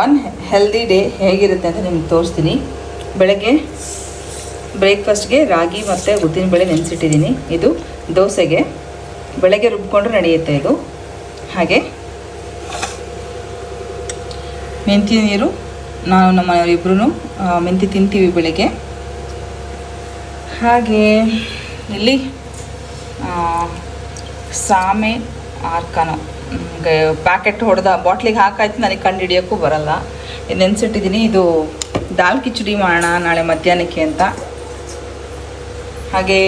One healthy day ಹೇಗಿರುತ್ತೆ ಅಂತ ನಿಮ್ಗೆ ತೋರಿಸ್ತೀನಿ. ಬೆಳಗ್ಗೆ ಬ್ರೇಕ್ಫಾಸ್ಟ್ಗೆ ರಾಗಿ ಮತ್ತು ಉದ್ದಿನಬೇಳೆ ನೆನೆಸಿಟ್ಟಿದ್ದೀನಿ. ಇದು ದೋಸೆಗೆ. ಬೆಳಗ್ಗೆ ರುಬ್ಕೊಂಡ್ರೆ ನಡೆಯುತ್ತೆ ಇದು. ಹಾಗೆ ಮೆಂತ್ಯ ನೀರು ನಾವು ನಮ್ಮ ಇಬ್ಬರೂ ಮೆಂತಿ ತಿಂತೀವಿ ಬೆಳಗ್ಗೆ. ಹಾಗೆ ಇಲ್ಲಿ ಸಾಮೆ ಆರ್ಕನೋ. ಪ್ಯಾಕೆಟ್ ಹೊಡೆದ ಬಾಟ್ಲಿಗೆ ಹಾಕಾಯ್ತು, ನನಗೆ ಕಂಡು ಹಿಡಿಯೋಕ್ಕೂ ಬರಲ್ಲ. ನೆನೆಸಿಟ್ಟಿದ್ದೀನಿ ಇದು ದಾಲ್ ಕಿಚಡಿ ಮಾಡೋಣ ನಾಳೆ ಮಧ್ಯಾಹ್ನಕ್ಕೆ ಅಂತ. ಹಾಗೆ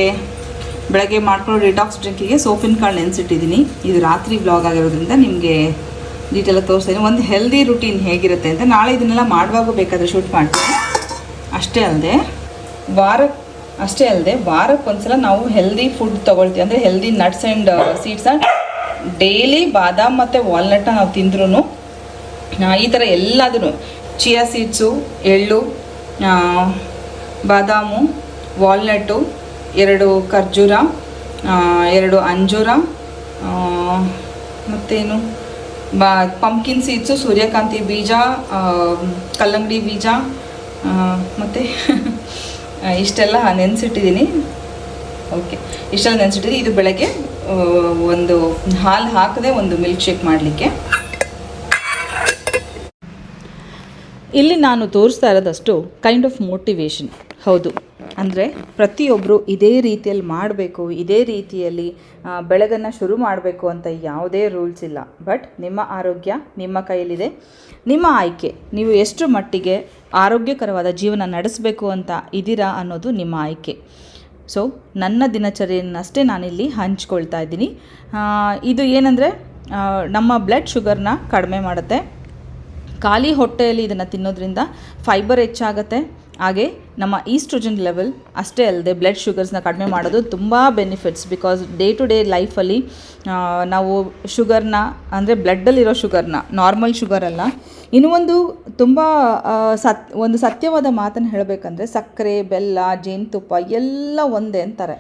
ಬೆಳಗ್ಗೆ ಮಾಡ್ಕೊಂಡು ಡಿಟಾಕ್ಸ್ ಡ್ರಿಂಕಿಗೆ ಸೋಪಿನ ಕಾಳು ನೆನೆಸಿಟ್ಟಿದ್ದೀನಿ ಇದು ರಾತ್ರಿ ಬ್ಲಾಗ್ ಆಗಿರೋದ್ರಿಂದ ನಿಮಗೆ ಡೀಟೇಲ್ ತೋರಿಸ್ತೀನಿ. ಒಂದು ಹೆಲ್ದಿ ರುಟೀನ್ ಹೇಗಿರುತ್ತೆ ಅಂತ ನಾಳೆ ಇದನ್ನೆಲ್ಲ ಮಾಡುವಾಗ ಬೇಕಾದರೆ ಶೂಟ್ ಮಾಡ್ತೀನಿ. ಅಷ್ಟೇ ಅಲ್ಲದೆ ವಾರ ಅಷ್ಟೇ ಅಲ್ಲದೆ ವಾರಕ್ಕೊಂದ್ಸಲ ನಾವು ಹೆಲ್ದಿ ಫುಡ್ ತೊಗೊಳ್ತೀವಿ. ಅಂದರೆ ಹೆಲ್ದಿ ನಟ್ಸ್ ಆ್ಯಂಡ್ ಸೀಡ್ಸ್ನ ಡೈಲಿ ಬಾದಾಮ್ ಮತ್ತು ವಾಲ್ನಟ್ನ ನಾವು ತಿಂದ್ರೂ ಈ ಥರ ಎಲ್ಲದೂ ಚಿಯಾ ಸೀಡ್ಸು, ಎಳ್ಳು ಬಾದಾಮು, ವಾಲ್ನಟ್ಟು, ಎರಡು ಖರ್ಜೂರ ಎರಡು ಅಂಜೂರ ಮತ್ತೇನು, ಬಾ ಪಂಪ್ಕಿನ್ ಸೀಡ್ಸು ಸೂರ್ಯಕಾಂತಿ ಬೀಜ ಕಲ್ಲಂಗಡಿ ಬೀಜ ಮತ್ತು ಇಷ್ಟೆಲ್ಲ ನೆನೆಸಿಟ್ಟಿದ್ದೀನಿ. ಓಕೆ ಇಷ್ಟೆಲ್ಲ ನೆನೆಸಿಟ್ಟಿದ್ದೀನಿ. ಇದು ಬೆಳಗ್ಗೆ ಒಂದು ಹಾಲು ಹಾಕದೆ ಒಂದು ಮಿಲ್ಕ್ ಶೇಕ್ ಮಾಡಲಿಕ್ಕೆ. ಇಲ್ಲಿ ನಾನು ತೋರಿಸ್ತಾ ಇರೋದಷ್ಟು ಕೈಂಡ್ ಆಫ್ ಮೋಟಿವೇಶನ್ ಹೌದು. ಅಂದರೆ ಪ್ರತಿಯೊಬ್ಬರು ಇದೇ ರೀತಿಯಲ್ಲಿ ಮಾಡಬೇಕು, ಇದೇ ರೀತಿಯಲ್ಲಿ ಬೆಳಗನ್ನು ಶುರು ಮಾಡಬೇಕು ಅಂತ ಯಾವುದೇ ರೂಲ್ಸ್ ಇಲ್ಲ. ಬಟ್ ನಿಮ್ಮ ಆರೋಗ್ಯ ನಿಮ್ಮ ಕೈಯಲ್ಲಿದೆ. ನಿಮ್ಮ ಆಯ್ಕೆ. ನೀವು ಎಷ್ಟು ಮಟ್ಟಿಗೆ ಆರೋಗ್ಯಕರವಾದ ಜೀವನ ನಡೆಸಬೇಕು ಅಂತ ಇದ್ದೀರಾ ಅನ್ನೋದು ನಿಮ್ಮ ಆಯ್ಕೆ. ಸೊ ನನ್ನ ದಿನಚರಿಯನ್ನಷ್ಟೇ ನಾನಿಲ್ಲಿ ಹಂಚ್ಕೊಳ್ತಾ ಇದ್ದೀನಿ. ಇದು ಏನಂದರೆ ನಮ್ಮ ಬ್ಲಡ್ ಶುಗರ್ನ ಕಡಿಮೆ ಮಾಡುತ್ತೆ. ಖಾಲಿ ಹೊಟ್ಟೆಯಲ್ಲಿ ಇದನ್ನು ತಿನ್ನೋದ್ರಿಂದ ಫೈಬರ್ ಹೆಚ್ಚಾಗುತ್ತೆ. ಹಾಗೆ ನಮ್ಮ ಈಸ್ಟ್ರೋಜನ್ ಲೆವೆಲ್ ಅಷ್ಟೇ ಅಲ್ಲದೆ ಬ್ಲಡ್ ಶುಗರ್ಸ್ನ ಕಡಿಮೆ ಮಾಡೋದು ತುಂಬ benefits because day to day ಲೈಫಲ್ಲಿ ನಾವು ಶುಗರ್ನ ಅಂದರೆ ಬ್ಲಡ್ಡಲ್ಲಿರೋ ಶುಗರ್ನ ನಾರ್ಮಲ್ ಶುಗರ್ ಅಲ್ಲ ಇನ್ನೂ ಒಂದು ತುಂಬ ಸತ್, ಒಂದು ಸತ್ಯವಾದ ಮಾತನ್ನು ಹೇಳಬೇಕಂದ್ರೆ ಸಕ್ಕರೆ, ಬೆಲ್ಲ, ಜೇನುತುಪ್ಪ ಎಲ್ಲ ಒಂದೇ ಅಂತಾರೆ.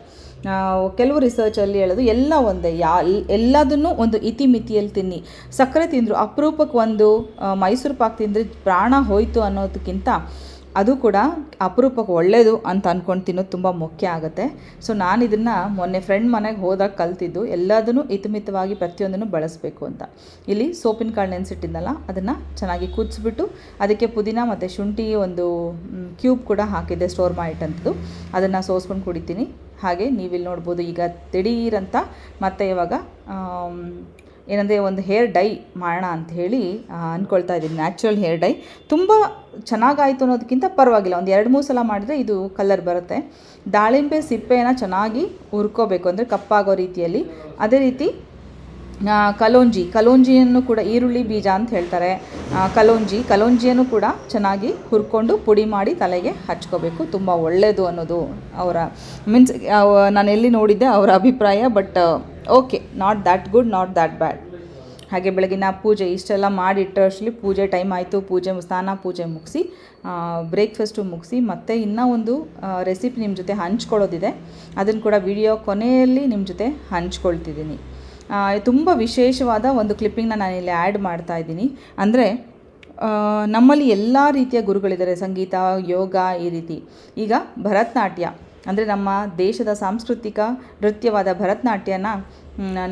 ಕೆಲವು ರಿಸರ್ಚಲ್ಲಿ ಹೇಳೋದು ಎಲ್ಲ ಒಂದೇ. ಯಾ, ಎಲ್ಲದನ್ನು ಒಂದು ಇತಿಮಿತಿಯಲ್ಲಿ ತಿನ್ನಿ. ಸಕ್ಕರೆ ತಿಂದರು ಅಪರೂಪಕ್ಕೆ ಒಂದು ಮೈಸೂರು ಪಾಕ್ ತಿಂದರೆ ಪ್ರಾಣ ಹೋಯಿತು ಅನ್ನೋದಕ್ಕಿಂತ ಅದು ಕೂಡ ಅಪರೂಪಕ್ಕೆ ಒಳ್ಳೆಯದು ಅಂತ ಅಂದ್ಕೊಂಡು ತಿನ್ನೋದು ತುಂಬ ಮುಖ್ಯ ಆಗುತ್ತೆ. ಸೊ ನಾನು ಇದನ್ನು ಮೊನ್ನೆ ಫ್ರೆಂಡ್ ಮನೆಗೆ ಹೋದಾಗ ಕಲ್ತಿದ್ದು ಎಲ್ಲದನ್ನು ಹಿತಮಿತವಾಗಿ ಪ್ರತಿಯೊಂದನ್ನು ಬಳಸಬೇಕು ಅಂತ. ಇಲ್ಲಿ ಸೋಪಿನ ಕಾಳು ನೆನೆಸಿಟ್ಟಿದ್ದಲ್ಲ ಅದನ್ನು ಚೆನ್ನಾಗಿ ಕುದಿಸ್ಬಿಟ್ಟು ಅದಕ್ಕೆ ಪುದೀನ ಮತ್ತು ಶುಂಠಿ ಒಂದು ಕ್ಯೂಬ್ ಕೂಡ ಹಾಕಿದ್ದೆ ಸ್ಟೋರ್ ಮಾಡಿಟ್ಟಂಥದ್ದು. ಅದನ್ನು ಸೋಸ್ಕೊಂಡು ಕುಡಿತೀನಿ. ಹಾಗೆ ನೀವಿಲ್ಲಿ ನೋಡ್ಬೋದು ಈಗ ದಿಢೀರಂತ ಮತ್ತು ಇವಾಗ ಏನಂದರೆ ಒಂದು ಹೇರ್ ಡೈ ಮಾಡೋಣ ಅಂತ ಹೇಳಿ ಅಂದ್ಕೊಳ್ತಾ ಇದ್ದೀನಿ. Natural hair dye. ತುಂಬ ಚೆನ್ನಾಗಾಯಿತು ಅನ್ನೋದಕ್ಕಿಂತ ಪರವಾಗಿಲ್ಲ. ಒಂದು ಎರಡು ಮೂರು ಸಲ ಮಾಡಿದರೆ ಇದು ಕಲರ್ ಬರುತ್ತೆ. ದಾಳಿಂಬೆ ಸಿಪ್ಪೆನ ಚೆನ್ನಾಗಿ ಹುರ್ಕೋಬೇಕು. ಅಂದರೆ ಕಪ್ಪಾಗೋ ರೀತಿಯಲ್ಲಿ. ಅದೇ ರೀತಿ ಕಲೋಂಜಿ. ಕಲೋಂಜಿಯನ್ನು ಕೂಡ ಈರುಳ್ಳಿ ಬೀಜ ಅಂತ ಹೇಳ್ತಾರೆ. ಕಲೋಂಜಿ. ಕಲೋಂಜಿಯನ್ನು ಕೂಡ ಚೆನ್ನಾಗಿ ಹುರ್ಕೊಂಡು ಪುಡಿ ಮಾಡಿ ತಲೆಗೆ ಹಚ್ಕೋಬೇಕು. ತುಂಬ ಒಳ್ಳೆಯದು ಅನ್ನೋದು ಅವರ ಮೀನ್ಸ್ ನಾನು ಎಲ್ಲಿ ನೋಡಿದ್ದೆ ಅವರ ಅಭಿಪ್ರಾಯ, but okay not that good not that bad ಹಾಗೆ ಬೆಳಗಿನ ಪೂಜೆ ಇಷ್ಟೆಲ್ಲ ಮಾಡಿಟ್ಟರಷ್ಟರಲ್ಲಿ ಪೂಜೆ ಟೈಮ್ ಆಯಿತು, ಪೂಜೆ ಸ್ನಾನ, ಪೂಜೆ ಮುಗಿಸಿ ಬ್ರೇಕ್ಫಾಸ್ಟು ಮುಗಿಸಿ, ಮತ್ತೆ ಇನ್ನೂ ಒಂದು ರೆಸಿಪಿ ನಿಮ್ಮ ಜೊತೆ ಹಂಚ್ಕೊಳ್ಳೋದಿದೆ. ಅದನ್ನು ಕೂಡ ವಿಡಿಯೋ ಕೊನೆಯಲ್ಲಿ ನಿಮ್ಮ ಜೊತೆ ಹಂಚ್ಕೊಳ್ತಿದ್ದೀನಿ. ತುಂಬ ವಿಶೇಷವಾದ ಒಂದು ಕ್ಲಿಪ್ಪಿಂಗ್ನ ಇಲ್ಲಿ ಆ್ಯಡ್ ಮಾಡ್ತಾ ಇದ್ದೀನಿ. ಅಂದರೆ ನಮ್ಮಲ್ಲಿ ಎಲ್ಲ ರೀತಿಯ ಗುರುಗಳಿದ್ದಾರೆ, ಸಂಗೀತ, ಯೋಗ ಈ ರೀತಿ. ಈಗ ಭರತನಾಟ್ಯ. ಅಂದರೆ ನಮ್ಮ ದೇಶದ ಸಾಂಸ್ಕೃತಿಕ ನೃತ್ಯವಾದ ಭರತನಾಟ್ಯನ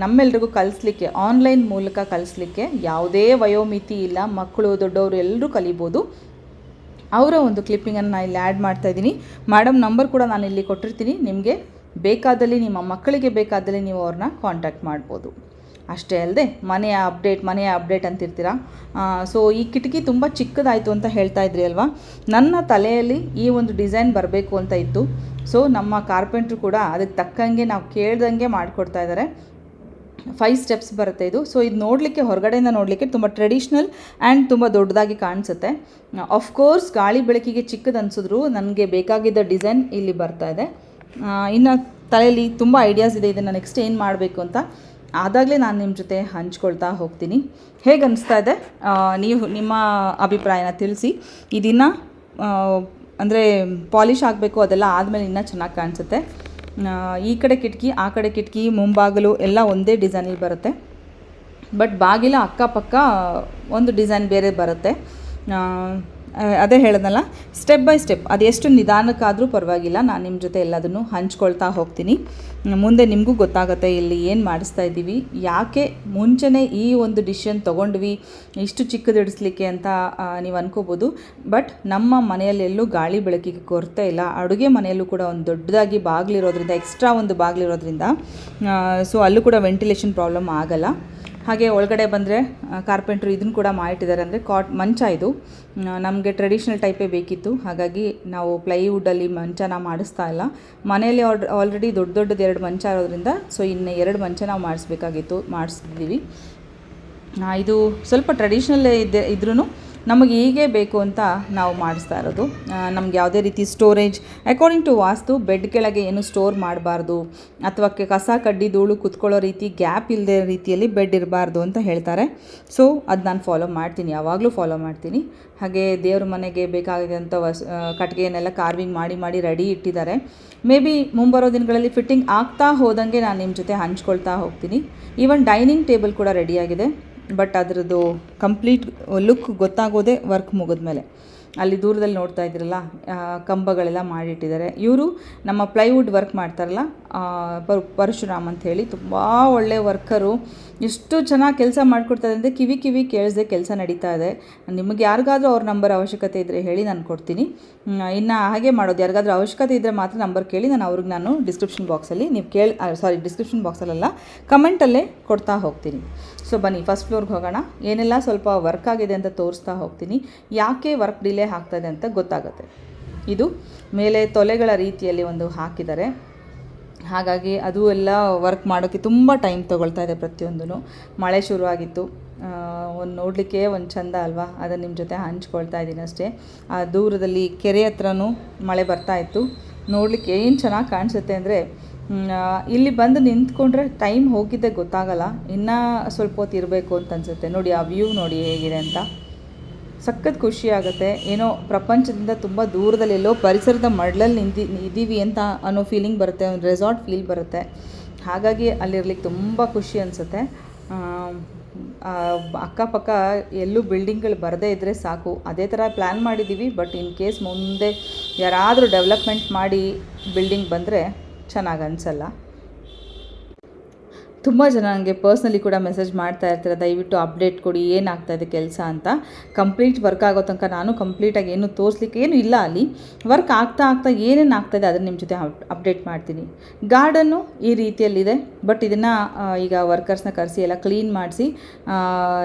ನಮ್ಮೆಲ್ರಿಗೂ ಕಲಿಸ್ಲಿಕ್ಕೆ ಆನ್ಲೈನ್ ಮೂಲಕ ಕಲಿಸ್ಲಿಕ್ಕೆ ಯಾವುದೇ ವಯೋಮಿತಿ ಇಲ್ಲ, ಮಕ್ಕಳು, ದೊಡ್ಡವರು ಎಲ್ಲರೂ ಕಲಿಬೋದು. ಅವರ ಒಂದು ಕ್ಲಿಪ್ಪಿಂಗನ್ನು ನಾನು ಇಲ್ಲಿ ಆ್ಯಡ್ ಮಾಡ್ತಾ ಇದ್ದೀನಿ. ಮೇಡಮ್ ನಂಬರ್ ಕೂಡ ನಾನು ಇಲ್ಲಿ ಕೊಟ್ಟಿರ್ತೀನಿ. ನಿಮಗೆ ಬೇಕಾದಲ್ಲಿ, ನಿಮ್ಮ ಮಕ್ಕಳಿಗೆ ಬೇಕಾದಲ್ಲಿ ನೀವು ಅವ್ರನ್ನ ಕಾಂಟ್ಯಾಕ್ಟ್ ಮಾಡ್ಬೋದು. ಅಷ್ಟೇ ಅಲ್ಲದೆ ಮನೆಯ ಅಪ್ಡೇಟ್ ಮನೆಯ ಅಪ್ಡೇಟ್ ಅಂತಿರ್ತೀರ? ಸೊ ಈ ಕಿಟಕಿ ತುಂಬ ಚಿಕ್ಕದಾಯಿತು ಅಂತ ಹೇಳ್ತಾ ಇದ್ರಿ ಅಲ್ವಾ? ನನ್ನ ತಲೆಯಲ್ಲಿ ಈ ಒಂದು ಡಿಸೈನ್ ಬರಬೇಕು ಅಂತ ಇತ್ತು. ಸೊ ನಮ್ಮ ಕಾರ್ಪೆಂಟ್ರು ಕೂಡ ಅದಕ್ಕೆ ತಕ್ಕಂಗೆ ನಾವು ಕೇಳ್ದಂಗೆ ಮಾಡಿಕೊಡ್ತಾ ಇದ್ದಾರೆ. ಫೈವ್ ಸ್ಟೆಪ್ಸ್ ಬರುತ್ತೆ ಇದು. ಸೊ ಇದು ನೋಡಲಿಕ್ಕೆ ಹೊರಗಡೆಯಿಂದ ನೋಡಲಿಕ್ಕೆ ತುಂಬ ಟ್ರೆಡಿಷ್ನಲ್ ಆ್ಯಂಡ್ ತುಂಬ ದೊಡ್ಡದಾಗಿ ಕಾಣಿಸುತ್ತೆ. ಕೋರ್ಸ್ ಗಾಳಿ ಬೆಳಕಿಗೆ ಚಿಕ್ಕದು ಅನಿಸಿದ್ರು, ನನಗೆ ಬೇಕಾಗಿದ್ದ ಡಿಸೈನ್ ಇಲ್ಲಿ ಬರ್ತಾ ಇದೆ. ಇನ್ನು ತಲೆಯಲ್ಲಿ ತುಂಬ ಐಡಿಯಾಸ್ ಇದೆ. ಇದನ್ನು ನೆಕ್ಸ್ಟ್ ಏನು ಮಾಡಬೇಕು ಅಂತ. ಆದಾಗಲೇ ನಾನು ನಿಮ್ಮ ಜೊತೆ ಹಂಚ್ಕೊಳ್ತಾ ಹೋಗ್ತೀನಿ. ಹೇಗೆ ಅನಿಸ್ತಾ ಇದೆ? ನೀವು ನಿಮ್ಮ ಅಭಿಪ್ರಾಯನ ತಿಳಿಸಿ. ಇದನ್ನು ಅಂದರೆ ಪಾಲಿಷ್ ಆಗಬೇಕು ಅದೆಲ್ಲ ಆದಮೇಲೆ ಇನ್ನೂ ಚೆನ್ನಾಗಿ ಕಾಣಿಸುತ್ತೆ. ಈ ಕಡೆ ಕಿಟಕಿ, ಆ ಕಡೆ ಕಿಟಕಿ, ಮುಂಬಾಗಿಲು ಎಲ್ಲ ಒಂದೇ ಡಿಸೈನಲ್ಲಿ ಬರುತ್ತೆ. ಬಟ್ ಬಾಗಿಲ ಅಕ್ಕಪಕ್ಕ ಒಂದು ಡಿಸೈನ್ ಬೇರೆ ಬರುತ್ತೆ. ಅದೇ ಹೇಳಿದ್ನಲ್ಲ ಸ್ಟೆಪ್ ಬೈ ಸ್ಟೆಪ್ ಅದೆಷ್ಟು ನಿಧಾನಕ್ಕಾದರೂ ಪರವಾಗಿಲ್ಲ. ನಾನು ನಿಮ್ಮ ಜೊತೆ ಎಲ್ಲದನ್ನು ಹಂಚ್ಕೊಳ್ತಾ ಹೋಗ್ತೀನಿ. ಮುಂದೆ ನಿಮಗೂ ಗೊತ್ತಾಗುತ್ತೆ ಇಲ್ಲಿ ಏನು ಮಾಡಿಸ್ತಾ ಇದ್ದೀವಿ. ಯಾಕೆ ಮುಂಚೆನೇ ಈ ಒಂದು ಡಿಶನ್ ತೊಗೊಂಡ್ವಿ, ಇಷ್ಟು ಚಿಕ್ಕದಿಡಿಸ್ಲಿಕ್ಕೆ ಅಂತ ನೀವು ಅನ್ಕೋಬೋದು. ಬಟ್ ನಮ್ಮ ಮನೆಯಲ್ಲೆಲ್ಲೂ ಗಾಳಿ ಬೆಳಕಿಗೆ ಕೊರತೆ ಇಲ್ಲ. ಅಡುಗೆ ಮನೆಯಲ್ಲೂ ಕೂಡ ಒಂದು ದೊಡ್ಡದಾಗಿ ಬಾಗಿಲಿರೋದ್ರಿಂದ ಎಕ್ಸ್ಟ್ರಾ ಒಂದು ಬಾಗಿಲಿರೋದ್ರಿಂದ ಸೊ ಅಲ್ಲೂ ಕೂಡ ವೆಂಟಿಲೇಷನ್ ಪ್ರಾಬ್ಲಮ್ ಆಗಲ್ಲ. ಹಾಗೆ ಒಳಗಡೆ ಬಂದರೆ ಕಾರ್ಪೆಂಟ್ರು ಇದನ್ನು ಕೂಡ ಮಾಡಿಟ್ಟಿದ್ದಾರೆ. ಅಂದರೆ ಕಾಟ್, ಮಂಚ ಇದು. ನಮಗೆ ಟ್ರೆಡಿಷ್ನಲ್ ಟೈಪೇ ಬೇಕಿತ್ತು. ಹಾಗಾಗಿ ನಾವು ಪ್ಲೈವುಡ್ಡಲ್ಲಿ ಮಂಚನ ಮಾಡಿಸ್ತಾ ಇಲ್ಲ. ಮನೆಯಲ್ಲಿ ಆಲ್ರ್ ಆಲ್ರೆಡಿ ದೊಡ್ಡ ದೊಡ್ಡದು ಎರಡು ಮಂಚ ಇರೋದ್ರಿಂದ ಸೊ ಇನ್ನು ಎರಡು ಮಂಚ ನಾವು ಮಾಡಿಸ್ಬೇಕಾಗಿತ್ತು ಮಾಡಿಸಿದ್ದೀವಿ ಇದು ಸ್ವಲ್ಪ ಟ್ರೆಡಿಷ್ನಲ್ ಇದ್ದೆ ಇದ್ರೂ ನಮಗೆ ಹೀಗೆ ಬೇಕು ಅಂತ ನಾವು ಮಾಡಿಸ್ತಾ ಇರೋದು. ನಮ್ಗೆ ಯಾವುದೇ ರೀತಿ storage according to vastu bed ಕೆಳಗೆ ಏನು ಸ್ಟೋರ್ ಮಾಡಬಾರ್ದು, ಅಥವಾ ಕಸ, ಕಡ್ಡಿ, ಧೂಳು ಕುತ್ಕೊಳ್ಳೋ ರೀತಿ ಗ್ಯಾಪ್ ಇಲ್ಲದೆ ರೀತಿಯಲ್ಲಿ ಬೆಡ್ ಇರಬಾರ್ದು ಅಂತ ಹೇಳ್ತಾರೆ. ಸೊ ಅದು ನಾನು ಫಾಲೋ ಮಾಡ್ತೀನಿ, ಯಾವಾಗಲೂ ಫಾಲೋ ಮಾಡ್ತೀನಿ. ಹಾಗೆ ದೇವ್ರ ಮನೆಗೆ ಬೇಕಾಗಿರೋಂಥ ವಸ್ ಕಟ್ಟಿಗೆಯನ್ನೆಲ್ಲ ಕಾರ್ವಿಂಗ್ ಮಾಡಿ ಮಾಡಿ ರೆಡಿ ಇಟ್ಟಿದ್ದಾರೆ. ಮೇ ಬಿ ಮುಂಬರೋ ದಿನಗಳಲ್ಲಿ ಫಿಟ್ಟಿಂಗ್ ಆಗ್ತಾ ಹೋದಂಗೆ ನಾನು ನಿಮ್ಮ ಜೊತೆ ಹಂಚ್ಕೊಳ್ತಾ ಹೋಗ್ತೀನಿ. ಈವನ್ ಡೈನಿಂಗ್ ಟೇಬಲ್ ಕೂಡ ರೆಡಿಯಾಗಿದೆ ಬಟ್ ಅದರದ್ದು ಕಂಪ್ಲೀಟ್ ಲುಕ್ ಗೊತ್ತಾಗೋದೇ ವರ್ಕ್ ಮುಗಿದ್ಮೇಲೆ. ಅಲ್ಲಿ ದೂರದಲ್ಲಿ ನೋಡ್ತಾ ಇದ್ದೀರಲ್ಲ ಕಂಬಗಳೆಲ್ಲ ಮಾಡಿಟ್ಟಿದ್ದಾರೆ. ಇವರು ನಮ್ಮ ಪ್ಲೈವುಡ್ ವರ್ಕ್ ಮಾಡ್ತಾರಲ್ಲ ಪರಶುರಾಮ್ ಅಂತ ಹೇಳಿ, ತುಂಬ ಒಳ್ಳೆ ವರ್ಕರು. ಎಷ್ಟು ಚೆನ್ನಾಗಿ ಕೆಲಸ ಮಾಡಿಕೊಡ್ತಾರೆ ಅಂದರೆ ಕಿವಿ ಕಿವಿ ಕೇಳಿಸ್ದೆ ಕೆಲಸ ನಡೀತಾ ಇದೆ. ನಿಮಗೆ ಯಾರಿಗಾದ್ರೂ ಅವ್ರ ನಂಬರ್ ಅವಶ್ಯಕತೆ ಇದ್ದರೆ ಹೇಳಿ ನಾನು ಕೊಡ್ತೀನಿ. ಇನ್ನು ಹಾಗೆ ಮಾಡೋದು, ಯಾರಿಗಾದ್ರೂ ಅವಶ್ಯಕತೆ ಇದ್ದರೆ ಮಾತ್ರ ನಂಬರ್ ಕೇಳಿ ನಾನು ಅವ್ರಿಗೆ ನಾನು ಡಿಸ್ಕ್ರಿಪ್ಷನ್ ಬಾಕ್ಸಲ್ಲಿ ನೀವು ಕೇಳಿ ಸಾರಿ ಡಿಸ್ಕ್ರಿಪ್ಷನ್ ಬಾಕ್ಸಲ್ಲೆಲ್ಲ ಕಮೆಂಟಲ್ಲೇ ಕೊಡ್ತಾ ಹೋಗ್ತೀನಿ. ಸೊ ಬನ್ನಿ ಫಸ್ಟ್ ಫ್ಲೋರ್ಗೆ ಹೋಗೋಣ. ಏನೆಲ್ಲ ಸ್ವಲ್ಪ ವರ್ಕ್ ಆಗಿದೆ ಅಂತ ತೋರಿಸ್ತಾ ಹೋಗ್ತೀನಿ. ಯಾಕೆ ವರ್ಕ್ ಡಿಲೇ ಆಗ್ತಾಯಿದೆ ಅಂತ ಗೊತ್ತಾಗುತ್ತೆ. ಇದು ಮೇಲೆ ತೊಲೆಗಳ ರೀತಿಯಲ್ಲಿ ಒಂದು ಹಾಕಿದ್ದಾರೆ ಹಾಗಾಗಿ ಅದು ಎಲ್ಲ ವರ್ಕ್ ಮಾಡೋಕ್ಕೆ ತುಂಬ ಟೈಮ್ ತೊಗೊಳ್ತಾ ಇದೆ ಪ್ರತಿಯೊಂದೂ ಮಳೆ ಶುರುವಾಗಿತ್ತು. ಒಂದು ನೋಡಲಿಕ್ಕೆ ಒಂದು ಚಂದ ಅಲ್ವಾ? ಅದನ್ನು ನಿಮ್ಮ ಜೊತೆ ಹಂಚ್ಕೊಳ್ತಾ ಇದ್ದೀನಿ ಅಷ್ಟೇ. ಆ ದೂರದಲ್ಲಿ ಕೆರೆ ಹತ್ರನೂ ಮಳೆ ಬರ್ತಾ ಇತ್ತು. ನೋಡಲಿಕ್ಕೆ ಏನು ಚೆನ್ನಾಗಿ ಕಾಣಿಸುತ್ತೆ ಅಂದರೆ ಇಲ್ಲಿ ಬಂದು ನಿಂತ್ಕೊಂಡ್ರೆ ಟೈಮ್ ಹೋಗಿದ್ದೆ ಗೊತ್ತಾಗಲ್ಲ. ಇನ್ನೂ ಸ್ವಲ್ಪ ಹೊತ್ತು ಇರಬೇಕು ಅಂತ ಅನಿಸುತ್ತೆ. ನೋಡಿ, ಆ ವ್ಯೂ ನೋಡಿ ಹೇಗಿದೆ ಅಂತ. ಸಖತ್ ಖುಷಿ ಆಗುತ್ತೆ. ಏನೋ ಪ್ರಪಂಚದಿಂದ ತುಂಬ ದೂರದಲ್ಲಿ ಎಲ್ಲೋ ಪರಿಸರದ ಮಡ್ಲಲ್ಲಿ ನಿಂತಿ ಇದ್ದೀವಿ ಅಂತ ಅನ್ನೋ ಫೀಲಿಂಗ್ ಬರುತ್ತೆ, ಒಂದು ರೆಸಾರ್ಟ್ ಫೀಲ್ ಬರುತ್ತೆ. ಹಾಗಾಗಿ ಅಲ್ಲಿರ್ಲಿಕ್ಕೆ ತುಂಬ ಖುಷಿ ಅನಿಸುತ್ತೆ. ಅಕ್ಕಪಕ್ಕ ಎಲ್ಲೂ ಬಿಲ್ಡಿಂಗ್ಗಳು ಬರದೇ ಇದ್ದರೆ ಸಾಕು. ಅದೇ ಥರ ಪ್ಲ್ಯಾನ್ ಮಾಡಿದ್ದೀವಿ ಬಟ್ ಇನ್ ಕೇಸ್ ಮುಂದೆ ಯಾರಾದರೂ ಡೆವಲಪ್ಮೆಂಟ್ ಮಾಡಿ ಬಿಲ್ಡಿಂಗ್ ಬಂದರೆ ಚೆನ್ನಾಗಿ ಅನಿಸಲ್ಲ. ತುಂಬ ಜನ ನನಗೆ ಪರ್ಸ್ನಲಿ ಕೂಡ ಮೆಸೇಜ್ ಮಾಡ್ತಾ ಇರ್ತಾರೆ, ದಯವಿಟ್ಟು ಅಪ್ಡೇಟ್ ಕೊಡಿ, ಏನಾಗ್ತಾ ಇದೆ ಕೆಲಸ ಅಂತ. ಕಂಪ್ಲೀಟ್ ವರ್ಕ್ ಆಗೋ ತನಕ ನಾನು ಕಂಪ್ಲೀಟಾಗಿ ಏನು ತೋರಿಸ್ಲಿಕ್ಕೆ ಏನು ಇಲ್ಲ ಅಲ್ಲಿ. ವರ್ಕ್ ಆಗ್ತಾ ಆಗ್ತಾ ಏನೇನು ಆಗ್ತಾ ಇದೆ ಅದನ್ನು ನಿಮ್ಮ ಜೊತೆ ಅಪ್ಡೇಟ್ ಮಾಡ್ತೀನಿ. ಗಾರ್ಡನ್ನು ಈ ರೀತಿಯಲ್ಲಿದೆ, ಬಟ್ ಇದನ್ನು ಈಗ ವರ್ಕರ್ಸ್ನ ಕರೆಸಿ ಎಲ್ಲ ಕ್ಲೀನ್ ಮಾಡಿಸಿ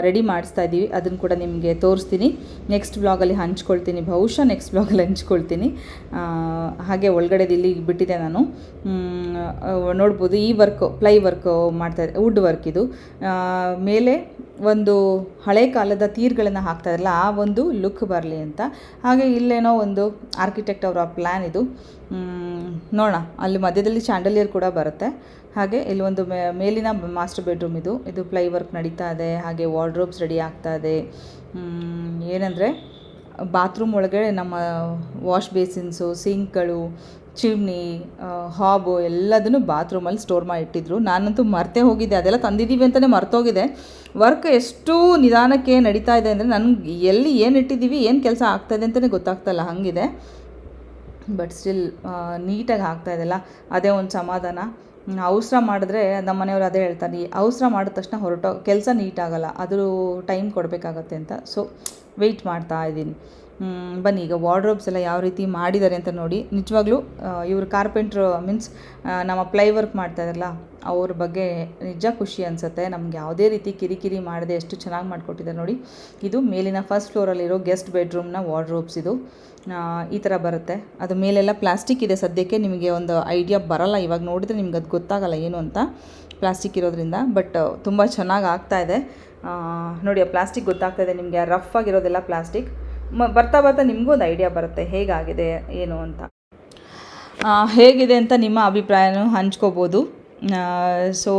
ರೆಡಿ ಮಾಡಿಸ್ತಾ ಇದ್ದೀವಿ ಅದನ್ನು ಕೂಡ ನಿಮಗೆ ತೋರಿಸ್ತೀನಿ. ನೆಕ್ಸ್ಟ್ ಬ್ಲಾಗಲ್ಲಿ ಹಂಚ್ಕೊಳ್ತೀನಿ. ಬಹುಶಃ ನೆಕ್ಸ್ಟ್ ಬ್ಲಾಗಲ್ಲಿ ಹಂಚ್ಕೊಳ್ತೀನಿ. ಹಾಗೆ ಒಳಗಡೆದು ಇಲ್ಲಿ ಬಿಟ್ಟಿದೆ ನಾನು ನೋಡ್ಬೋದು ಈ ವರ್ಕ್, ಪ್ಲೈ ವರ್ಕ್ ಮಾಡ್ತಾ ವುಡ್ ವರ್ಕ್ ಇದು. ಮೇಲೆ ಒಂದು ಹಳೆ ಕಾಲದ ತೀರ್ಗಳನ್ನು ಹಾಕ್ತಾ ಇರಲ್ಲ ಆ ಒಂದು ಲುಕ್ ಬರಲಿ ಅಂತ. ಹಾಗೆ ಇಲ್ಲೇನೋ ಒಂದು ಆರ್ಕಿಟೆಕ್ಟ್ ಅವರ ಪ್ಲ್ಯಾನ್ ಇದು. ನೋಡೋಣ, ಅಲ್ಲಿ ಮಧ್ಯದಲ್ಲಿ ಚಾಂಡಲಿಯರ್ ಕೂಡ ಬರುತ್ತೆ. ಹಾಗೆ ಇಲ್ಲಿ ಒಂದು ಮೇಲಿನ ಮಾಸ್ಟರ್ ಬೆಡ್ರೂಮ್ ಇದು. ಇದು ಪ್ಲೈ ವರ್ಕ್ ನಡೀತಾ ಇದೆ, ಹಾಗೆ ವಾರ್ಡ್ರೋಬ್ಸ್ ರೆಡಿ ಆಗ್ತಾ ಇದೆ. ಏನಂದರೆ ಬಾತ್ರೂಮ್ ಒಳಗಡೆ ನಮ್ಮ ವಾಶ್ ಬೇಸಿನ್ಸು ಸಿಂಕ್ಗಳು ಚಿಮ್ನಿ ಹಾಬು ಎಲ್ಲದನ್ನು ಬಾತ್ರೂಮಲ್ಲಿ ಸ್ಟೋರ್ ಮಾಡಿ ಇಟ್ಟಿದ್ರು. ನಾನಂತೂ ಮರ್ತೇ ಹೋಗಿದ್ದೆ. ಅದೆಲ್ಲ ತಂದಿದ್ದೀವಿ ಅಂತಲೇ ಮರ್ತೋಗಿದೆ. ವರ್ಕ್ ಎಷ್ಟು ನಿಧಾನಕ್ಕೆ ನಡೀತಾ ಇದೆ ಅಂದರೆ ನನಗೆ ಎಲ್ಲಿ ಏನು ಇಟ್ಟಿದ್ದೀವಿ, ಏನು ಕೆಲಸ ಆಗ್ತಾಯಿದೆ ಅಂತಲೇ ಗೊತ್ತಾಗ್ತಾಯಿಲ್ಲ ಹಾಗಿದೆ. ಬಟ್ ಸ್ಟಿಲ್ ನೀಟಾಗಿ ಆಗ್ತಾ ಇದೆಲ್ಲ. ಅದೇ ಒಂದು ಸಮಾಧಾನ. ಅವಸರ ಮಾಡಿದ್ರೆ ನಮ್ಮ ಮನೆಯವರು ಅದೇ ಹೇಳ್ತಾರೆ ಅವಸರ ಮಾಡಿದ ತಕ್ಷಣ ಹೊರಟೋ, ಕೆಲಸ ನೀಟಾಗಲ್ಲ. ಅದು ಟೈಮ್ ಕೊಡಬೇಕಾಗತ್ತೆ ಅಂತ. ಸೊ ವೆಯ್ಟ್ ಮಾಡ್ತಾ ಇದ್ದೀನಿ. ಬನ್ನಿ, ಈಗ ವಾರ್ಡ್ರೋಬ್ಸ್ ಎಲ್ಲ ಯಾವ ರೀತಿ ಮಾಡಿದ್ದಾರೆ ಅಂತ ನೋಡಿ. ನಿಜವಾಗ್ಲೂ ಇವರು ಕಾರ್ಪೆಂಟ್ರು ಮೀನ್ಸ್ ನಮ್ಮ ಪ್ಲೈ ವರ್ಕ್ ಮಾಡ್ತಾ ಇದ್ದಾರಲ್ಲ, ಅವ್ರ ಬಗ್ಗೆ ನಿಜ ಖುಷಿ ಅನಿಸುತ್ತೆ. ನಮ್ಗೆ ಯಾವುದೇ ರೀತಿ ಕಿರಿಕಿರಿ ಮಾಡದೆ ಎಷ್ಟು ಚೆನ್ನಾಗಿ ಮಾಡಿಕೊಟ್ಟಿದ್ದಾರೆ ನೋಡಿ. ಇದು ಮೇಲಿನ ಫಸ್ಟ್ ಫ್ಲೋರಲ್ಲಿರೋ ಗೆಸ್ಟ್ ಬೆಡ್ರೂಮ್ನ ವಾರ್ಡ್ರೋಬ್ಸ್ ಇದು. ಈ ಥರ ಬರುತ್ತೆ. ಅದು ಮೇಲೆಲ್ಲ ಪ್ಲಾಸ್ಟಿಕ್ ಇದೆ ಸದ್ಯಕ್ಕೆ, ನಿಮಗೆ ಒಂದು ಐಡಿಯಾ ಬರಲ್ಲ. ಇವಾಗ ನೋಡಿದರೆ ನಿಮ್ಗೆ ಅದು ಗೊತ್ತಾಗಲ್ಲ ಏನು ಅಂತ. ಪ್ಲಾಸ್ಟಿಕ್ ಇರೋದ್ರಿಂದ ಬಟ್ ತುಂಬ ಚೆನ್ನಾಗಿ ಆಗ್ತಾ ಇದೆ. ನೋಡಿ, ಆ ಪ್ಲಾಸ್ಟಿಕ್ ಗೊತ್ತಾಗ್ತಾ ಇದೆ ನಿಮಗೆ. ರಫ್ ಆಗಿರೋದೆಲ್ಲ ಪ್ಲಾಸ್ಟಿಕ್ ಮ, ಬರ್ತಾ ಬರ್ತಾ ನಿಮಗೂ ಒಂದು ಐಡಿಯಾ ಬರುತ್ತೆ. ಹೇಗಾಗಿದೆ, ಏನು ಅಂತ? ಹೇಗಿದೆ ಅಂತ ನಿಮ್ಮ ಅಭಿಪ್ರಾಯನೂ ಹಂಚ್ಕೋಬೋದು. ಸೊ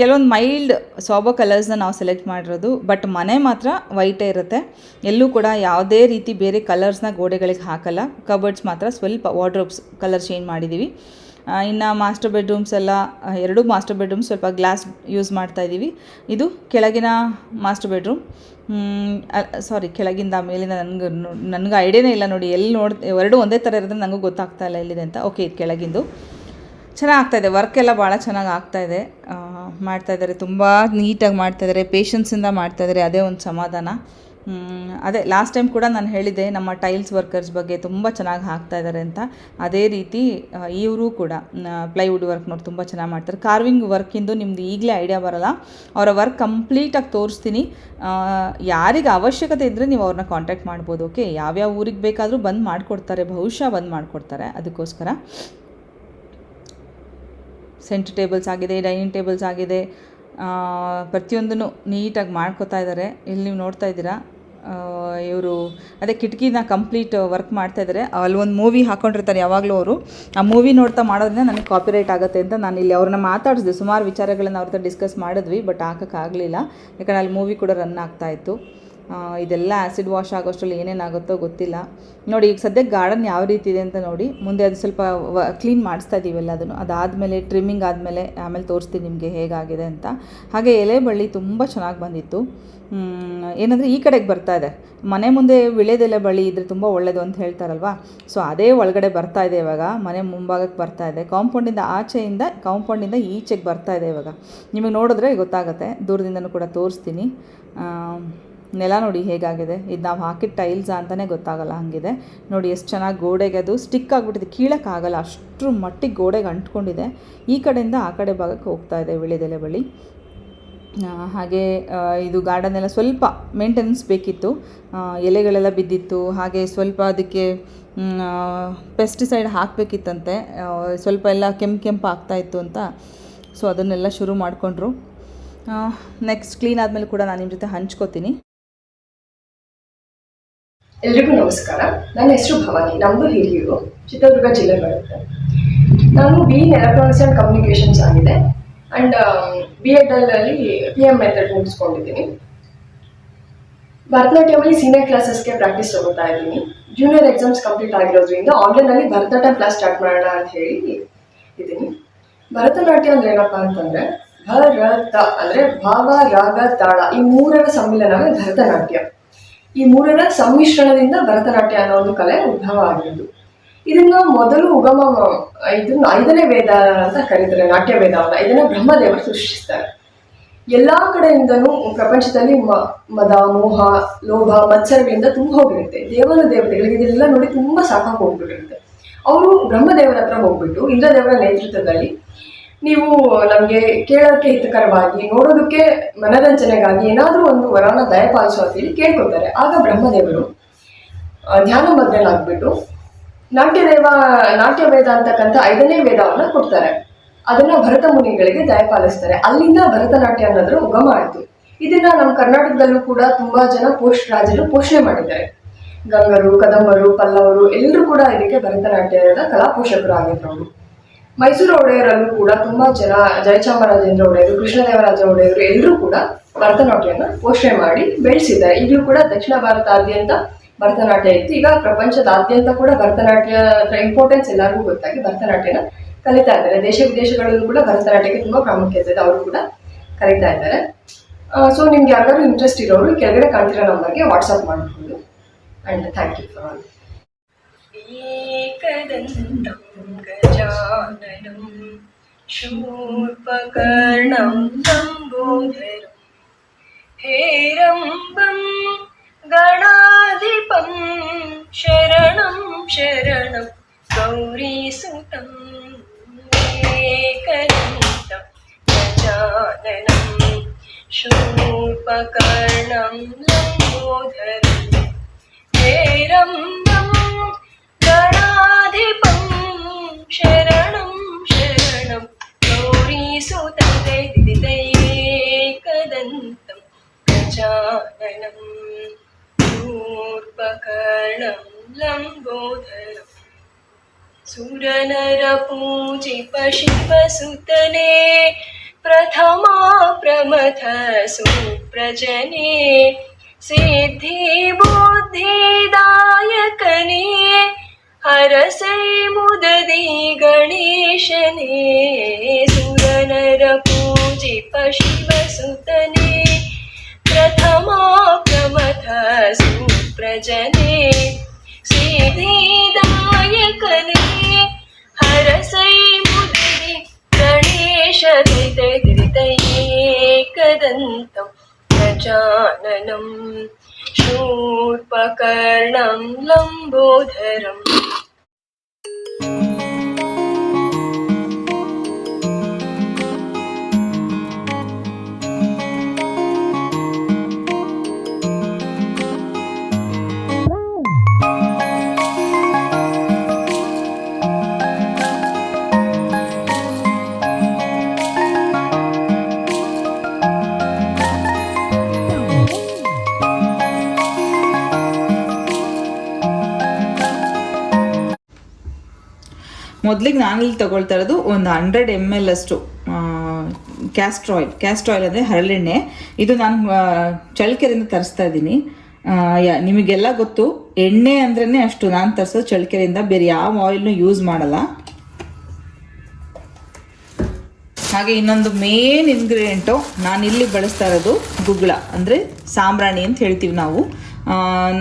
ಕೆಲವೊಂದು ಮೈಲ್ಡ್ ಸಾಬೋ ಕಲರ್ಸ್ನ ನಾವು ಸೆಲೆಕ್ಟ್ ಮಾಡಿರೋದು ಬಟ್ ಮನೆ ಮಾತ್ರ ವೈಟೇ ಇರುತ್ತೆ. ಎಲ್ಲೂ ಕೂಡ ಯಾವುದೇ ರೀತಿ ಬೇರೆ ಕಲರ್ಸ್ನ ಗೋಡೆಗಳಿಗೆ ಹಾಕಲ್ಲ. ಕಬರ್ಡ್ಸ್ ಮಾತ್ರ ಸ್ವಲ್ಪ ವಾರ್ಡ್ರೋಬ್ಸ್ ಕಲರ್ ಚೇಂಜ್ ಮಾಡಿದ್ದೀವಿ. ಇನ್ನು ಮಾಸ್ಟರ್ ಬೆಡ್ರೂಮ್ಸ್ ಎಲ್ಲ ಎರಡು ಮಾಸ್ಟರ್ ಬೆಡ್ರೂಮ್ ಸ್ವಲ್ಪ ಗ್ಲಾಸ್ ಯೂಸ್ ಮಾಡ್ತಾ ಇದ್ದೀವಿ ಇದು ಕೆಳಗಿನ ಮಾಸ್ಟರ್ ಬೆಡ್ರೂಮ್ ಸಾರಿ ಕೆಳಗಿಂದ ಮೇಲಿಂದ ನನಗೆ ನನಗೆ ಐಡಿಯಾನೇ ಇಲ್ಲ ನೋಡಿ, ಎಲ್ಲಿ ನೋಡ್, ಎರಡು ಒಂದೇ ಥರ ಇರೋದ್ರೆ ನನಗೂ ಗೊತ್ತಾಗ್ತಾ ಇಲ್ಲ ಎಲ್ಲಿದೆ ಅಂತ. ಓಕೆ ಇದು ಕೆಳಗಿಂದು. ಚೆನ್ನಾಗಿ ಆಗ್ತಾಯಿದೆ ವರ್ಕ್ ಎಲ್ಲ ಭಾಳ ಚೆನ್ನಾಗಿ ಆಗ್ತಾಯಿದೆ ಮಾಡ್ತಾಯಿದ್ದಾರೆ ತುಂಬ ನೀಟಾಗಿ ಮಾಡ್ತಾಯಿದ್ದಾರೆ ಪೇಷನ್ಸಿಂದ ಮಾಡ್ತಾಯಿದ್ದಾರೆ ಅದೇ ಒಂದು ಸಮಾಧಾನ. ಅದೇ ಲಾಸ್ಟ್ ಟೈಮ್ ಕೂಡ ನಾನು ಹೇಳಿದೆ ನಮ್ಮ ಟೈಲ್ಸ್ ವರ್ಕರ್ಸ್ ಬಗ್ಗೆ ತುಂಬ ಚೆನ್ನಾಗಿ ಹಾಕ್ತಾ ಇದ್ದಾರೆ ಅಂತ. ಅದೇ ರೀತಿ ಇವರು ಕೂಡ ಪ್ಲೈವುಡ್ ವರ್ಕ್ ನೋಡಿ ತುಂಬ ಚೆನ್ನಾಗಿ ಮಾಡ್ತಾರೆ. ಕಾರ್ವಿಂಗ್ ವರ್ಕಿಂದು ನಿಮ್ದು ಈಗಲೇ ಐಡಿಯಾ ಬರಲ್ಲ. ಅವರ ವರ್ಕ್ ಕಂಪ್ಲೀಟಾಗಿ ತೋರಿಸ್ತೀನಿ. ಯಾರಿಗೆ ಅವಶ್ಯಕತೆ ಇದ್ದರೆ ನೀವು ಅವ್ರನ್ನ ಕಾಂಟ್ಯಾಕ್ಟ್ ಮಾಡ್ಬೋದು ಓಕೆ ಯಾವ್ಯಾವ ಊರಿಗೆ ಬೇಕಾದರೂ ಬಂದು ಮಾಡಿಕೊಡ್ತಾರೆ, ಬಹುಶಃ ಬಂದು ಮಾಡಿಕೊಡ್ತಾರೆ, ಅದಕ್ಕೋಸ್ಕರ. ಸೆಂಟ್ ಟೇಬಲ್ಸ್ ಆಗಿದೆ ಡೈನಿಂಗ್ ಟೇಬಲ್ಸ್ ಆಗಿದೆ ಪ್ರತಿಯೊಂದನ್ನು ನೀಟಾಗಿ ಮಾಡ್ಕೋತಾ ಇದ್ದಾರೆ ಇಲ್ಲಿ ನೀವು ನೋಡ್ತಾ ಇದ್ದೀರಾ? ಇವರು ಅದೇ ಕಿಟಕಿನ ಕಂಪ್ಲೀಟ್ ವರ್ಕ್ ಮಾಡ್ತಾ ಇದ್ದಾರೆ ಅಲ್ಲಿ ಒಂದು ಮೂವಿ ಹಾಕೊಂಡಿರ್ತಾರೆ ಯಾವಾಗಲೂ ಅವರು. ಆ ಮೂವಿ ನೋಡ್ತಾ ಮಾಡೋದ್ರಿಂದ ನನಗೆ ಕಾಪಿರೈಟ್ ಆಗುತ್ತೆ ಅಂತ ನಾನು ಇಲ್ಲಿ ಅವ್ರನ್ನ ಮಾತಾಡಿಸಿದೆ. ಸುಮಾರು ವಿಚಾರಗಳನ್ನ ಅವ್ರ ಹತ್ರ ಡಿಸ್ಕಸ್ ಮಾಡಿದ್ವಿ ಬಟ್ ಹಾಕೋಕ್ಕಾಗಲಿಲ್ಲ ಯಾಕಂದರೆ ಅಲ್ಲಿ ಮೂವಿ ಕೂಡ ರನ್ ಆಗ್ತಾ ಇತ್ತು. ಇದೆಲ್ಲ ಆ್ಯಸಿಡ್ ವಾಶ್ ಆಗೋಷ್ಟರಲ್ಲಿ ಏನೇನಾಗುತ್ತೋ ಗೊತ್ತಿಲ್ಲ. ನೋಡಿ, ಈಗ ಸದ್ಯಕ್ಕೆ ಗಾರ್ಡನ್ ಯಾವ ರೀತಿ ಇದೆ ಅಂತ ನೋಡಿ, ಮುಂದೆ ಅದು ಸ್ವಲ್ಪ ಕ್ಲೀನ್ ಮಾಡಿಸ್ತಾ ಇದ್ದೀವಿ ಎಲ್ಲದನ್ನು. ಅದಾದಮೇಲೆ ಟ್ರಿಮ್ಮಿಂಗ್ ಆದಮೇಲೆ ಆಮೇಲೆ ತೋರಿಸ್ತೀನಿ ನಿಮಗೆ ಹೇಗಾಗಿದೆ ಅಂತ. ಹಾಗೆ ಎಲೆ ಬಳ್ಳಿ ತುಂಬ ಚೆನ್ನಾಗಿ ಬಂದಿತ್ತು. ಏನಂದರೆ ಈ ಕಡೆಗೆ ಬರ್ತಾ ಇದೆ. ಮನೆ ಮುಂದೆ ವಿಳೆದೆಲೆ ಬಳಿ ಇದ್ರೆ ತುಂಬ ಒಳ್ಳೆಯದು ಅಂತ ಹೇಳ್ತಾರಲ್ವಾ? ಸೊ ಅದೇ ಒಳಗಡೆ ಬರ್ತಾ ಇದೆ ಇವಾಗ. ಮನೆ ಮುಂಭಾಗಕ್ಕೆ ಬರ್ತಾ ಇದೆ. ಕಾಂಪೌಂಡಿಂದ ಆಚೆಯಿಂದ ಕಾಂಪೌಂಡಿಂದ ಈಚೆಗೆ ಬರ್ತಾ ಇದೆ ಇವಾಗ. ನಿಮಗೆ ನೋಡಿದ್ರೆ ಗೊತ್ತಾಗುತ್ತೆ. ದೂರದಿಂದನೂ ಕೂಡ ತೋರಿಸ್ತೀನಿ. ನೆಲ ನೋಡಿ ಹೇಗಾಗಿದೆ. ಇದು ನಾವು ಹಾಕಿದ ಟೈಲ್ಸ್ ಅಂತಲೇ ಗೊತ್ತಾಗಲ್ಲ ಹಾಗಿದೆ. ನೋಡಿ ಎಷ್ಟು ಚೆನ್ನಾಗಿ ಗೋಡೆಗೆ ಅದು ಸ್ಟಿಕ್ ಆಗಿಬಿಟ್ಟಿದೆ. ಕೀಳೋಕ್ಕಾಗಲ್ಲ ಅಷ್ಟು ಮಟ್ಟಿಗೆ ಗೋಡೆಗೆ ಅಂಟ್ಕೊಂಡಿದೆ. ಈ ಕಡೆಯಿಂದ ಆ ಕಡೆ ಭಾಗಕ್ಕೆ ಹೋಗ್ತಾ ಇದೆ ವಿಳೆದೆಲೆ ಬಳಿ. ಹಾಗೆ ಇದು ಗಾರ್ಡನ್ನೆಲ್ಲ ಸ್ವಲ್ಪ ಮೇಂಟೆನೆನ್ಸ್ ಬೇಕಿತ್ತು. ಎಲೆಗಳೆಲ್ಲ ಬಿದ್ದಿತ್ತು. ಹಾಗೆ ಸ್ವಲ್ಪ ಅದಕ್ಕೆ ಪೆಸ್ಟಿಸೈಡ್ ಹಾಕಬೇಕಿತ್ತಂತೆ. ಸ್ವಲ್ಪ ಎಲ್ಲ ಕೆಂಪು ಕೆಂಪು ಆಗ್ತಾಯಿತ್ತು ಅಂತ. ಸೊ ಅದನ್ನೆಲ್ಲ ಶುರು ಮಾಡಿಕೊಂಡ್ರು. ನೆಕ್ಸ್ಟ್ ಕ್ಲೀನ್ ಆದಮೇಲೆ ಕೂಡ ನಾನು ನಿಮ್ಮ ಜೊತೆ ಹಂಚ್ಕೋತೀನಿ. ಎಲ್ರಿಗೂ ನಮಸ್ಕಾರ. ನನ್ನ ಹೆಸರು ಭವಾನಿ. ನಮ್ಮದು ಹಿರಿಯೂರು, ಚಿತ್ರದುರ್ಗ ಜಿಲ್ಲೆ ಬರುತ್ತೆ ನಾನು ಬಿ ಎಲೆಕ್ಟ್ರಾನಿಕ್ಸ್ ಆ್ಯಂಡ್ ಕಮ್ಯುನಿಕೇಷನ್ಸ್ ಆಗಿದೆ. ಆ್ಯಂಡ್ ಬಿ ಎಡ್ ಅಲ್ಲಿ ಪಿ ಎಂ ಮೆಥಡ್ ಮುಗಿಸ್ಕೊಂಡಿದ್ದೀನಿ ಭರತನಾಟ್ಯಮಲ್ಲಿ ಸೀನಿಯರ್ ಕ್ಲಾಸಸ್ಗೆ ಪ್ರಾಕ್ಟೀಸ್ ತಗೋತಾ ಇದ್ದೀನಿ. ಜೂನಿಯರ್ ಎಕ್ಸಾಮ್ಸ್ ಕಂಪ್ಲೀಟ್ ಆಗಿರೋದ್ರಿಂದ ಆನ್ಲೈನಲ್ಲಿ ಭರತನಾಟ್ಯ ಕ್ಲಾಸ್ ಸ್ಟಾರ್ಟ್ ಮಾಡೋಣ ಅಂತ ಹೇಳಿ ಇದ್ದೀನಿ. ಭರತನಾಟ್ಯ ಅಂದ್ರೆ ಏನಪ್ಪಾ ಅಂತಂದ್ರೆ ಭರತ ಅಂದ್ರೆ ಭಾವ, ರಾಗ, ತಾಳ ಈ ಮೂರರ ಸಮ್ಮಿಲನವೇ ಭರತನಾಟ್ಯ. ಈ ಮೂರರ ಸಮ್ಮಿಶ್ರಣದಿಂದ ಭರತನಾಟ್ಯ ಅನ್ನೋ ಒಂದು ಕಲೆ ಉದ್ಭವ ಆಗಿರೋದು. ಇದನ್ನ ಮೊದಲು ಉಗಮ ಇದನ್ನ ಐದನೇ ವೇದ ಅಂತ ಕರೀತಾರೆ, ನಾಟ್ಯ ವೇದವನ್ನ. ಇದನ್ನ ಬ್ರಹ್ಮದೇವರು ಸೃಷ್ಟಿಸ್ತಾರೆ. ಎಲ್ಲಾ ಕಡೆಯಿಂದನೂ ಪ್ರಪಂಚದಲ್ಲಿ ಮ- ಮದ, ಮೋಹ, ಲೋಭ, ಮತ್ಸರಗಳಿಂದ ತುಂಬ ಹೋಗಿರುತ್ತೆ. ದೇವರ ದೇವತೆಗಳಿಗೆ ಇದೆಲ್ಲ ನೋಡಿ ತುಂಬಾ ಸಾಕಾಗಿ ಹೋಗ್ಬಿಟ್ಟಿರುತ್ತೆ. ಅವರು ಬ್ರಹ್ಮದೇವರ ಹತ್ರ ಹೋಗ್ಬಿಟ್ಟು, ಇಂದ್ರದೇವರ ನೇತೃತ್ವದಲ್ಲಿ ನೀವು ನಮಗೆ ಕೇಳೋಕ್ಕೆ ಹಿತಕರವಾಗಿ, ನೋಡೋದಕ್ಕೆ ಮನರಂಜನೆಗಾಗಿ ಏನಾದರೂ ಒಂದು ವರನ ದಯಪಾಲಿಸು ಅಂತೇಳಿ ಕೇಳ್ಕೊತಾರೆ ಆಗ ಬ್ರಹ್ಮದೇವರು ಧ್ಯಾನ ಮಗ್ನನಾಗ್ಬಿಟ್ಟು ನಾಟ್ಯದೇವ ನಾಟ್ಯ ವೇದ ಅಂತಕ್ಕಂಥ ಐದನೇ ವೇದವನ್ನ ಕೊಡ್ತಾರೆ. ಅದನ್ನ ಭರತ ಮುನಿಗಳಿಗೆ ದಯಪಾಲಿಸ್ತಾರೆ ಅಲ್ಲಿಂದ ಭರತನಾಟ್ಯ ಅನ್ನೋದ್ರ ಉಗಮ ಆಯಿತು. ಇದನ್ನ ನಮ್ಮ ಕರ್ನಾಟಕದಲ್ಲೂ ಕೂಡ ತುಂಬಾ ಜನ ಪೋಷ್, ರಾಜರು ಪೋಷಣೆ ಮಾಡಿದ್ದಾರೆ. ಗಂಗರು, ಕದಂಬರು, ಪಲ್ಲವರು ಎಲ್ಲರೂ ಕೂಡ ಇದಕ್ಕೆ ಭರತನಾಟ್ಯದ ಕಲಾ ಪೋಷಕರು ಆಗಿದ್ರು ಮೈಸೂರು ಒಡೆಯರಲ್ಲೂ ಕೂಡ ತುಂಬಾ ಜನ, ಜಯಚಾಮರಾಜೇಂದ್ರ ಒಡೆಯರು, ಕೃಷ್ಣದೇವರಾಜ ಒಡೆಯರು ಎಲ್ಲರೂ ಕೂಡ ಭರತನಾಟ್ಯನ ಪೋಷಣೆ ಮಾಡಿ ಬೆಳೆಸಿದ್ದಾರೆ. ಈಗಲೂ ಕೂಡ ದಕ್ಷಿಣ ಭಾರತಾದ್ಯಂತ ಭರತನಾಟ್ಯ ಇತ್ತು ಈಗ ಪ್ರಪಂಚದಾದ್ಯಂತ ಕೂಡ ಭರತನಾಟ್ಯದ ಇಂಪಾರ್ಟೆನ್ಸ್ ಎಲ್ಲರಿಗೂ ಗೊತ್ತಾಗಿ ಭರತನಾಟ್ಯನ ಕಲಿತಾ ಇದ್ದಾರೆ ದೇಶ ವಿದೇಶಗಳಲ್ಲೂ ಕೂಡ ಭರತನಾಟ್ಯಕ್ಕೆ ತುಂಬಾ ಪ್ರಾಮುಖ್ಯತೆ ಇದೆ ಅವರು ಕೂಡ ಕಲಿತಾ ಇದ್ದಾರೆ ಸೊ ನಿಮ್ಗೆ ಯಾರಿಗಾದ್ರು ಇಂಟ್ರೆಸ್ಟ್ ಇರೋರು ಕೆಳಗಡೆ ಕಾಣ್ತಿರೋ ನಂಬರ್ಗೆ ವಾಟ್ಸಪ್ ಮಾಡಬಹುದು and thank you for all एकदन्तं गजाननं शूर्पकर्णं लम्बोदरं हेरम्बं ഗണാധിപം ശരണം ശരണം. ഗൗരീസുതം ഏകനന്തം ഗജാനനം. ശൂർപകർണം ലംബോധരം നേരം ഗണാധിപം ശരണം ശരണം. ഗൗരീസുതം ദൈതിദൈകദന്തം ഗജാനനം. ധനൂർപ്പകണം ലംബോധരം सुरनरपूजिपशिवसुतने प्रथमा प्रमथ सुप्रजने सिद्धि बुद्धिदायकने हरसै मुदधि गणेशने। सुरनरपूजिपशिव ಪ್ರಮಥ ಸುಪ್ರಜನೆ ಸಿದ್ಧಿದಾಯಕನೇ ಹರಸೈ ಮುದದಿ ಗಣೇಶ ಧೃತೈಕದಂತಂ ಪ್ರಜಾನನಂ शूर्पकर्णं लम्बोदरम् ಮೊದಲಿಗೆ ನಾನಿಲ್ಲಿ ತಗೊಳ್ತಾ ಇರೋದು ಒಂದು ಹಂಡ್ರೆಡ್ ಎಂ ಎಲ್ ಅಷ್ಟು ಕ್ಯಾಸ್ಟ್ರ್ ಆಯಿಲ್ ಕ್ಯಾಸ್ಟ್ರ್ ಆಯಿಲ್ ಅಂದರೆ ಹರಳೆಣ್ಣೆ. ಇದು ನಾನು ಚಳಕೆರೆಯಿಂದ ತರಿಸ್ತಾ ಇದ್ದೀನಿ. ನಿಮಗೆಲ್ಲ ಗೊತ್ತು, ಎಣ್ಣೆ ಅಂದ್ರೇ ಅಷ್ಟು. ನಾನು ತರಿಸೋದು ಚಳ್ಳಕೆರೆಯಿಂದ ಬೇರೆ ಯಾವ ಆಯಿಲ್ನು ಯೂಸ್ ಮಾಡಲ್ಲ. ಹಾಗೆ ಇನ್ನೊಂದು ಮೇನ್ ಇಂಗ್ರೀಡಿಯೆಂಟು ನಾನು ಇಲ್ಲಿ ಬಳಸ್ತಾ ಇರೋದು ಗುಗ್ಳ, ಅಂದರೆ ಸಾಂಬ್ರಾಣಿ ಅಂತ ಹೇಳ್ತೀವಿ ನಾವು.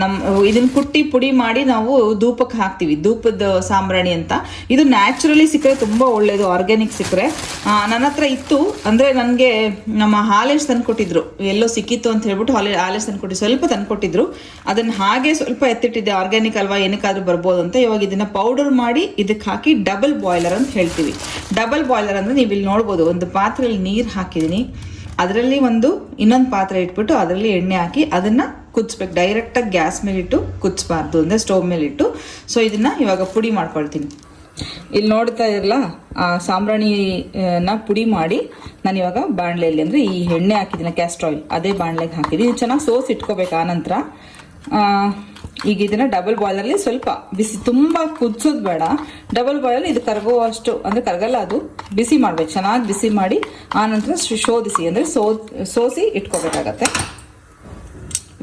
ನಮ್ಮ ಇದನ್ನ ಕುಟ್ಟಿ ಪುಡಿ ಮಾಡಿ ನಾವು ಧೂಪಕ್ಕೆ ಹಾಕ್ತೀವಿ. ಧೂಪದ ಸಾಂಬ್ರಾಣಿ ಅಂತ. ಇದು ನ್ಯಾಚುರಲಿ ಸಿಕ್ಕರೆ ತುಂಬ ಒಳ್ಳೆಯದು ಆರ್ಗ್ಯಾನಿಕ್ ಸಿಕ್ಕರೆ ನನ್ನ ಹತ್ರ ಇತ್ತು. ಅಂದರೆ ನನಗೆ ನಮ್ಮ ಹಾಲೇಶ್ ತಂದ್ಕೊಟ್ಟಿದ್ರು. ಎಲ್ಲೋ ಸಿಕ್ಕಿತ್ತು ಅಂತ ಹೇಳ್ಬಿಟ್ಟು ಹಾಲೆ ತಂದು ಕೊಟ್ಟಿದ್ದು ಸ್ವಲ್ಪ ತಂದು ಕೊಟ್ಟಿದ್ರು ಅದನ್ನು ಹಾಗೆ ಸ್ವಲ್ಪ ಎತ್ತಿಟ್ಟಿದ್ದೆ. ಆರ್ಗ್ಯಾನಿಕ್ ಅಲ್ವಾ, ಏನಕ್ಕಾದ್ರೂ ಬರ್ಬೋದು ಅಂತ. ಇವಾಗ ಇದನ್ನು ಪೌಡರ್ ಮಾಡಿ ಇದಕ್ಕೆ ಹಾಕಿ ಡಬಲ್ ಬಾಯ್ಲರ್ ಅಂತ ಹೇಳ್ತೀವಿ. ಡಬಲ್ ಬಾಯ್ಲರ್ ಅಂದರೆ ನೀವು ಇಲ್ಲಿ ನೋಡ್ಬೋದು. ಒಂದು ಪಾತ್ರೆಯಲ್ಲಿ ನೀರು ಹಾಕಿದ್ದೀನಿ. ಅದರಲ್ಲಿ ಒಂದು ಇನ್ನೊಂದು ಪಾತ್ರೆ ಇಟ್ಬಿಟ್ಟು ಅದರಲ್ಲಿ ಎಣ್ಣೆ ಹಾಕಿ ಅದನ್ನು ಕುದಿಸ್ಬೇಕು. ಡೈರೆಕ್ಟಾಗಿ ಗ್ಯಾಸ್ ಮೇಲಿಟ್ಟು ಕುದಿಸ್ಬಾರ್ದು, ಅಂದರೆ ಸ್ಟವ್ ಮೇಲಿಟ್ಟು ಸೊ ಇದನ್ನು ಇವಾಗ ಪುಡಿ ಮಾಡ್ಕೊಳ್ತೀನಿ. ಇಲ್ಲಿ ನೋಡ್ತಾ ಇರಲ್ಲ ಆ ಸಾಂಬ್ರಾಣಿನ ಪುಡಿ ಮಾಡಿ ನಾನು ಇವಾಗ ಬಾಣಲೆಯಲ್ಲಿ, ಅಂದರೆ ಈ ಎಣ್ಣೆ ಹಾಕಿದ್ದೀನಿ ಕ್ಯಾಸ್ಟ್ರ್ ಆಯಿಲ್ ಅದೇ ಬಾಣಲೆಗೆ ಹಾಕಿದ್ದೀನಿ. ಚೆನ್ನಾಗಿ ಸೋಸ್ ಇಟ್ಕೋಬೇಕು ಆನಂತರ ಈಗ ಇದನ್ನ ಡಬಲ್ ಬಾಯ್ಲಲ್ಲಿ ಸ್ವಲ್ಪ ಬಿಸಿ, ತುಂಬ ಕುದಿಸೋದು ಬೇಡ. ಡಬಲ್ ಬಾಯ್ಲ್ ಇದು ಕರಗುವಷ್ಟು, ಅಂದರೆ ಕರಗಲ್ಲ ಅದು, ಬಿಸಿ ಮಾಡಬೇಕು. ಚೆನ್ನಾಗಿ ಬಿಸಿ ಮಾಡಿ ಆನಂತರ ನಂತರ ಶೋಧಿಸಿ, ಅಂದರೆ ಸೋ ಸೋಸಿ ಇಟ್ಕೋಬೇಕಾಗತ್ತೆ.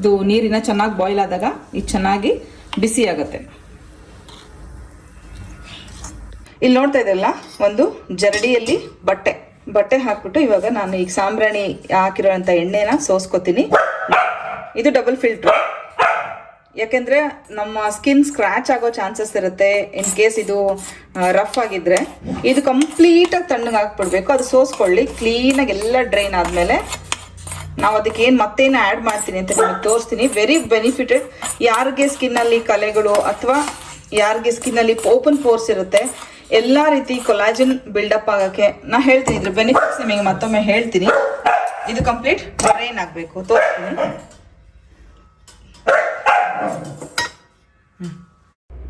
ಇದು ನೀರಿನ ಚೆನ್ನಾಗಿ ಬಾಯ್ಲ್ ಆದಾಗ ಇದು ಚೆನ್ನಾಗಿ ಬಿಸಿ ಆಗುತ್ತೆ. ಇಲ್ಲಿ ನೋಡ್ತಾ ಇದ್ದಲ್ಲ ಒಂದು ಜರಡಿಯಲ್ಲಿ ಬಟ್ಟೆ. ಬಟ್ಟೆ ಹಾಕ್ಬಿಟ್ಟು ಇವಾಗ ನಾನು ಈಗ ಸಾಂಬ್ರಾಣಿ ಹಾಕಿರೋಂಥ ಎಣ್ಣೆನ ಸೋಸ್ಕೊತೀನಿ. ಇದು ಡಬಲ್ ಫಿಲ್ಟ್ರು ಯಾಕೆಂದರೆ ನಮ್ಮ ಸ್ಕಿನ್ ಸ್ಕ್ರ್ಯಾಚ್ ಆಗೋ ಚಾನ್ಸಸ್ ಇರುತ್ತೆ. ಇನ್ ಕೇಸ್ ಇದು ರಫ್ ಆಗಿದ್ರೆ, ಇದು ಕಂಪ್ಲೀಟಾಗಿ ತಣ್ಣಗೆ ಹಾಕ್ಬಿಡ್ಬೇಕು ಅದು ಸೋಸ್ಕೊಳ್ಳಿ. ಕ್ಲೀನಾಗಿ ಎಲ್ಲ ಡ್ರೈನ್ ಆದಮೇಲೆ ನಾವು ಅದಕ್ಕೆ ಏನು ಮತ್ತೇನು ಆ್ಯಡ್ ಮಾಡ್ತೀನಿ ಅಂತ ನಿಮಗೆ ತೋರಿಸ್ತೀನಿ. ವೆರಿ ಬೆನಿಫಿಟೆಡ್ ಯಾರಿಗೆ ಸ್ಕಿನ್ನಲ್ಲಿ ಕಲೆಗಳು ಅಥವಾ ಯಾರಿಗೆ ಸ್ಕಿನ್ನಲ್ಲಿ ಓಪನ್ ಪೋರ್ಸ್ ಇರುತ್ತೆ, ಎಲ್ಲ ರೀತಿ ಕೊಲಾಜನ್ ಬಿಲ್ಡಪ್ ಆಗೋಕ್ಕೆ ನಾ ಹೇಳ್ತೀನಿ. ಇದ್ರ ಬೆನಿಫಿಟ್ಸ್ ನಿಮಗೆ ಮತ್ತೊಮ್ಮೆ ಹೇಳ್ತೀನಿ. ಇದು ಕಂಪ್ಲೀಟ್ ಡ್ರೈನ್ ಆಗಬೇಕು. ತೋರಿಸ್ತೀನಿ.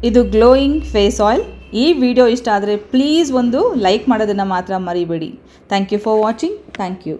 ಇದು ಗ್ಲೋಯಿಂಗ್ ಫೇಸ್ ಆಯಿಲ್ ಈ ವಿಡಿಯೋ ಇಷ್ಟ ಆದರೆ ಪ್ಲೀಸ್ ಒಂದು ಲೈಕ್ ಮಾಡೋದನ್ನು ಮಾತ್ರ ಮರಿಬೇಡಿ. Thank you for watching thank you